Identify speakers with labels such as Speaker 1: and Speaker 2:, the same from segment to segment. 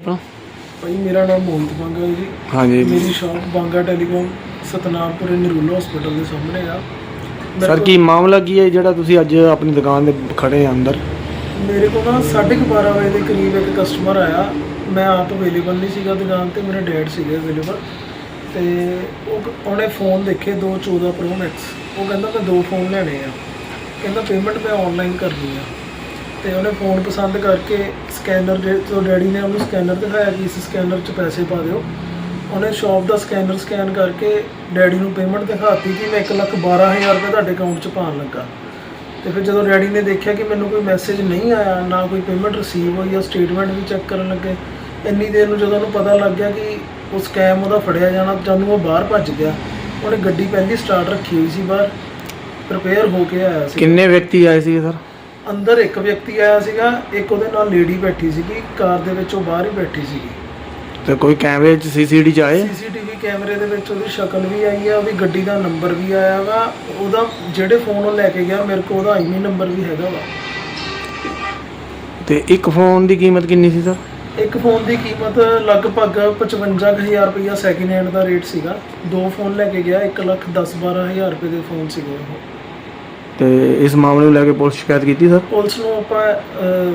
Speaker 1: ਆਪਣਾ ਮੇਰਾ ਨਾਮ ਮੋਹਨ ਬਾਂਗਾ ਜੀ।
Speaker 2: ਹਾਂਜੀ।
Speaker 1: ਮੇਰੀ ਸ਼ਾਪ ਬਾਂਗਾ ਟੈਲੀਕਾਮ ਸਤਨਾਮਪੁਰ ਨਿਰੂਲ ਹਸਪੀਟਲ ਦੇ ਸਾਹਮਣੇ ਆ।
Speaker 2: ਸਰ ਕੀ ਮਾਮਲਾ ਕੀ ਹੈ ਜਿਹੜਾ ਤੁਸੀਂ ਅੱਜ ਆਪਣੀ ਦੁਕਾਨ ਦੇ ਖੜੇ ਆ ਅੰਦਰ?
Speaker 1: ਮੇਰੇ ਕੋਲ ਨਾ 12:30 ਵਜੇ ਦੇ ਕਰੀਬ ਇੱਕ ਕਸਟਮਰ ਆਇਆ। ਮੈਂ ਆਪ ਅਵੇਲੇਬਲ ਨਹੀਂ ਸੀਗਾ ਦੁਕਾਨ ਤੇ, ਮੇਰੇ ਡੈਡ ਸੀਗੇ ਅਵੇਲੇਬਲ ਤੇ ਉਹ ਉਹਨੇ ਫੋਨ ਦੇਖੇ ਦੋ 14 Pro Max ਉਹ ਕਹਿੰਦਾ, ਮੈਂ ਦੋ ਫੋਨ ਲੈਣੇ ਆ। ਕਹਿੰਦਾ ਪੇਮੈਂਟ ਮੈਂ ਆਨਲਾਈਨ ਕਰਨੀ ਆ। ਤੇ ਉਹਨੇ ਫੋਨ ਪਸੰਦ ਕਰਕੇ ਸਕੈਨਰ ਜੇ ਤੋਂ ਡੈਡੀ ਨੇ ਉਹਨੂੰ ਸਕੈਨਰ ਦਿਖਾਇਆ ਕਿ ਇਸ ਸਕੈਨਰ 'ਚ ਪੈਸੇ ਪਾ ਦਿਓ। ਉਹਨੇ ਸ਼ਾਪ ਦਾ ਸਕੈਨਰ ਸਕੈਨ ਕਰਕੇ ਡੈਡੀ ਨੂੰ ਪੇਮੈਂਟ ਦਿਖਾਤੀ ਕਿ ਮੈਂ 112000 ਰੁਪਏ ਤੁਹਾਡੇ ਅਕਾਊਂਟ 'ਚ ਪਾਉਣ ਲੱਗਾ। ਤੇ ਫਿਰ ਜਦੋਂ ਡੈਡੀ ਨੇ ਦੇਖਿਆ ਕਿ ਮੈਨੂੰ ਕੋਈ ਮੈਸੇਜ ਨਹੀਂ ਆਇਆ ਨਾ ਕੋਈ ਪੇਮੈਂਟ ਰਿਸੀਵ ਹੋਈ ਆ ਸਟੇਟਮੈਂਟ ਵੀ ਚੈੱਕ ਕਰਨ ਲੱਗੇ ਇੰਨੀ ਦੇਰ ਨੂੰ ਜਦੋਂ ਉਹਨੂੰ ਪਤਾ ਲੱਗ ਗਿਆ ਕਿ ਉਹ ਸਕੈਮ ਉਹਦਾ ਫੜਿਆ ਜਾਣਾ ਜਾਨੂੰ ਉਹ ਬਾਹਰ ਭੱਜ ਗਿਆ ਉਹਨੇ ਗੱਡੀ ਪਹਿਲੀ ਸਟਾਰਟ ਰੱਖੀ ਹੋਈ ਸੀ ਬਾਹਰ ਪ੍ਰਿਪੇਅਰ ਹੋ ਕੇ ਆਇਆ ਸੀ
Speaker 2: ਕਿੰਨੇ ਵਿਅਕਤੀ ਆਏ ਸੀ ਸਰ?
Speaker 1: ਅੰਦਰ ਇੱਕ ਵਿਅਕਤੀ ਆਇਆ ਸੀਗਾ ਇੱਕ ਉਹਦੇ ਨਾਲ ਲੇਡੀ ਬੈਠੀ ਸੀਗੀ ਕਾਰ ਦੇ ਵਿੱਚ ਉਹ ਬਾਹਰ ਹੀ ਬੈਠੀ ਸੀਗੀ।
Speaker 2: ਤੇ ਕੋਈ ਕੈਮਰੇ 'ਚ ਸੀਸੀਟੀ 'ਚ ਆਏ?
Speaker 1: ਸੀਸੀਟੀਵੀ ਕੈਮਰੇ ਦੇ ਵਿੱਚ ਉਹਦੀ ਸ਼ਕਲ ਵੀ ਆਈ ਆ ਉਹਦੀ ਗੱਡੀ ਦਾ ਨੰਬਰ ਵੀ ਆਇਆ ਵਾ ਉਹਦਾ ਜਿਹੜੇ ਫੋਨ ਉਹ ਲੈ ਕੇ ਗਿਆ ਮੇਰੇ ਕੋਲ ਉਹਦਾ ਆਈਮੀ ਨੰਬਰ ਵੀ ਹੈਗਾ ਵਾ।
Speaker 2: ਤੇ ਇੱਕ ਫੋਨ ਦੀ ਕੀਮਤ ਕਿੰਨੀ ਸੀ ਸਰ?
Speaker 1: ਇੱਕ ਫੋਨ ਦੀ ਕੀਮਤ ਲਗਭਗ 55000 ਰੁਪਇਆ ਸੈਕਿੰਡ ਹੈਂਡ ਦਾ ਰੇਟ ਸੀਗਾ। ਦੋ ਫੋਨ ਲੈ ਕੇ ਗਿਆ 1 ਲੱਖ 10 12000 ਰੁਪਏ ਦੇ ਫੋਨ ਸੀਗੇ ਉਹ।
Speaker 2: ਤੇ ਇਸ ਮਾਮਲੇ ਨੂੰ ਲੈ ਕੇ ਪੁਲਿਸ ਸ਼ਿਕਾਇਤ ਕੀਤੀ ਸਰ?
Speaker 1: ਪੁਲਿਸ ਨੂੰ ਆਪਾਂ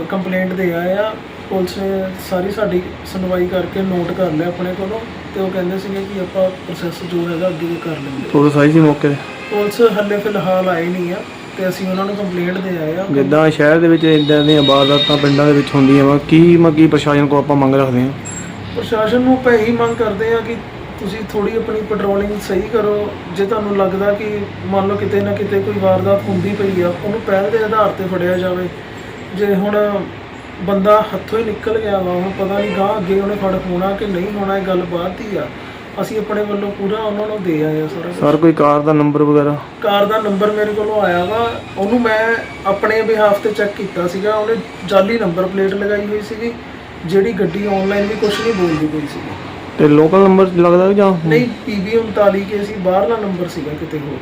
Speaker 1: ਕੰਪਲੇਂਟ ਦੇ ਆਏ ਆ। ਪੁਲਿਸ ਨੇ ਸਾਰੀ ਸਾਡੀ ਸੁਣਵਾਈ ਕਰਕੇ ਨੋਟ ਕਰ ਲਿਆ ਆਪਣੇ ਕੋਲੋਂ ਤੇ ਉਹ ਕਹਿੰਦੇ ਸੀਗੇ ਕਿ ਆਪਾਂ ਪ੍ਰੋਸੈਸ ਜੋ ਹੈਗਾ ਅੱਗੇ ਕਰ ਲੈਂਦੇ।
Speaker 2: ਪੁਲਿਸ ਆਈ ਸੀ ਮੌਕੇ ਤੇ?
Speaker 1: ਪੁਲਿਸ ਹੱਲੇ ਫਿਲਹਾਲ ਆਈ ਨਹੀਂ ਆ ਤੇ ਅਸੀਂ ਉਹਨਾਂ ਨੂੰ ਕੰਪਲੇਂਟ ਦੇ ਆਏ ਆ।
Speaker 2: ਜਿੱਦਾਂ ਸ਼ਹਿਰ ਦੇ ਵਿੱਚ ਇਦਾਂ ਦੀਆਂ ਵਾਰਦਾਤਾਂ ਪਿੰਡਾਂ ਦੇ ਵਿੱਚ ਹੁੰਦੀਆਂ ਵਾ ਕੀ ਮੱਕੀ ਪ੍ਰਸ਼ਾਸਨ ਕੋ ਆਪਾਂ ਮੰਗ ਰੱਖਦੇ ਹਾਂ
Speaker 1: ਪ੍ਰਸ਼ਾਸਨ ਨੂੰ ਆਪਾਂ ਇਹੀ ਮੰਗ ਕਰਦੇ ਆ ਕਿ ਤੁਸੀਂ ਥੋੜੀ ਆਪਣੀ ਪੈਟਰੋਲਿੰਗ ਸਹੀ ਕਰੋ। ਜੇ ਤੁਹਾਨੂੰ ਲੱਗਦਾ ਕਿ ਮੰਨ ਲਓ ਕਿਤੇ ਨਾ ਕਿਤੇ ਕੋਈ ਵਾਰਦਾਤ ਹੁੰਦੀ ਪਈ ਆ ਉਹਨੂੰ ਪਹਿਲ ਦੇ ਆਧਾਰ ਤੇ ਫੜਿਆ ਜਾਵੇ। ਜੇ ਹੁਣ ਬੰਦਾ ਹੱਥੋਂ ਹੀ ਨਿਕਲ ਗਿਆ ਵਾ ਹੁਣ ਪਤਾ ਨਹੀਂ ਗਾਂ ਅੱਗੇ ਉਹਨੇ ਫੜ ਹੋਣਾ ਕਿ ਨਹੀਂ ਹੋਣਾ ਇਹ ਗੱਲ ਬਾਅਦ ਦੀ ਆ। ਅਸੀਂ ਆਪਣੇ ਵੱਲੋਂ ਪੂਰਾ ਉਹਨਾਂ ਨੂੰ ਦੇ ਆਏ ਆ ਸਾਰਾ। ਕੁਛ।
Speaker 2: ਸਰ ਕੋਈ ਕਾਰ ਦਾ ਨੰਬਰ ਵਗੈਰਾ?
Speaker 1: ਕਾਰ ਦਾ ਨੰਬਰ ਮੇਰੇ ਕੋਲੋਂ ਆਇਆ ਵਾ ਉਹਨੂੰ ਮੈਂ ਆਪਣੇ ਬਿਹਾਫ ਤੇ ਚੈੱਕ ਕੀਤਾ ਸੀਗਾ ਉਹਨੇ ਜਾਲੀ ਨੰਬਰ ਪਲੇਟ ਲਗਾਈ ਹੋਈ ਸੀਗੀ ਜਿਹੜੀ ਗੱਡੀ ਆਨਲਾਈਨ ਵੀ ਕੁਝ ਨਹੀਂ ਬੋਲਦੀ ਪਈ ਸੀਗੀ।
Speaker 2: ਤੇ ਲੋਕਲ ਨੰਬਰ ਲੱਗਦਾ ਜਾਂ
Speaker 1: ਨਹੀਂ PB 39 ਕੇ ਸੀ ਬਾਹਰਲਾ ਨੰਬਰ ਸੀਗਾ ਕਿਤੇ ਹੋਰ।